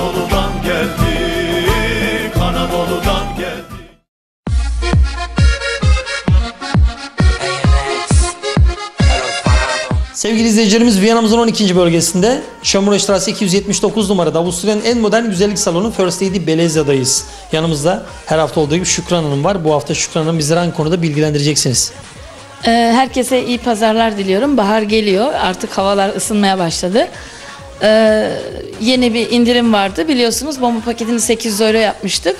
Anadolu'dan geldik Anadolu'dan geldik Sevgili izleyicilerimiz Viyana'mızın 12. bölgesinde Şamur Strasse 279 numarada Avusturya'nın en modern güzellik salonu First Lady Belezya'dayız. Yanımızda her hafta olduğu gibi Şükran Hanım var. Bu hafta Şükran Hanım bizleri hangi konuda bilgilendireceksiniz? Ee, Herkese iyi pazarlar diliyorum. Bahar geliyor. Artık havalar ısınmaya başladı. Ee, yeni bir indirim vardı. Biliyorsunuz bomba paketini 800 euro yapmıştık.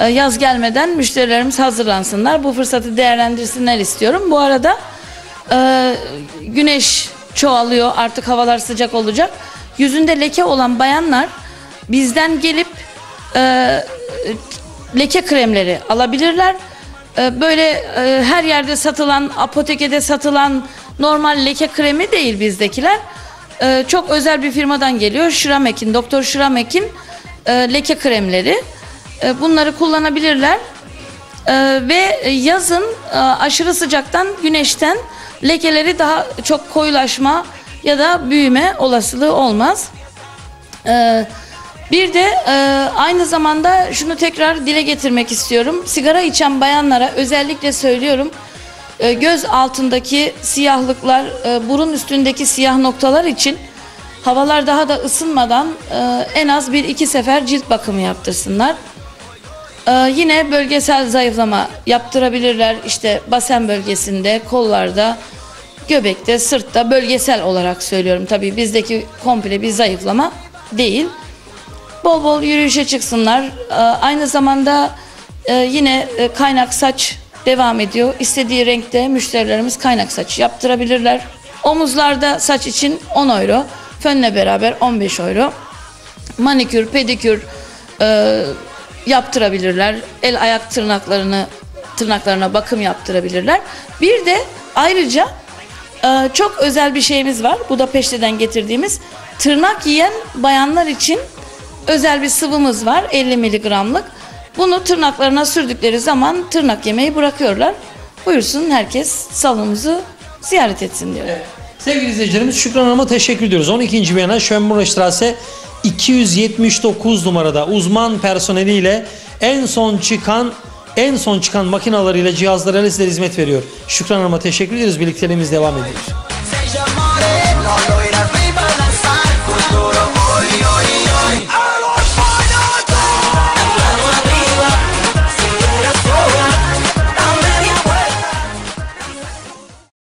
Ee, yaz gelmeden müşterilerimiz hazırlansınlar. Bu fırsatı değerlendirsinler istiyorum. Bu arada e, güneş çoğalıyor. Artık havalar sıcak olacak. Yüzünde leke olan bayanlar bizden gelip e, leke kremleri alabilirler. Ee, Böyle e, her yerde satılan, apotekede satılan normal leke kremi değil bizdekiler. Ee, Çok özel bir firmadan geliyor. Şiramek'in, Doktor Şiramek'in e, leke kremleri. E, Bunları kullanabilirler. Ee, Ve yazın e, aşırı sıcaktan, güneşten lekeleri daha çok koyulaşma ya da büyüme olasılığı olmaz. Bir de e, aynı zamanda şunu tekrar dile getirmek istiyorum. Sigara içen bayanlara özellikle söylüyorum. E, göz altındaki siyahlıklar, e, burun üstündeki siyah noktalar için havalar daha da ısınmadan e, en az bir iki sefer cilt bakımı yaptırsınlar. Yine bölgesel zayıflama yaptırabilirler. İşte basen bölgesinde, kollarda, göbekte, sırtta bölgesel olarak söylüyorum. Tabii bizdeki komple bir zayıflama değil. Bol bol yürüyüşe çıksınlar. Aynı zamanda yine kaynak saç devam ediyor. İstediği renkte müşterilerimiz kaynak saç yaptırabilirler. Omuzlarda saç için 10 euro. Fönle beraber 15 euro manikür, pedikür e, yaptırabilirler. El ayak tırnaklarını tırnaklarına bakım yaptırabilirler. Bir de ayrıca e, çok özel bir şeyimiz var. Budapeşte'den getirdiğimiz tırnak yiyen bayanlar için özel bir sıvımız var. 50 miligramlık. Bunu tırnaklarına sürdükleri zaman tırnak yemeyi bırakıyorlar. Buyursun herkes salonumuzu ziyaret etsin diyor. Sevgili izleyicilerimiz Şükran Hanım'a teşekkür ediyoruz. 12. Viyana Schönbrunn Strasse 279 numarada uzman personeliyle en son çıkan en son çıkan makinalarıyla cihazlarıyla sizlere hizmet veriyor. Şükran Hanım'a teşekkür ediyoruz. Birlikteliğimiz devam ediyor.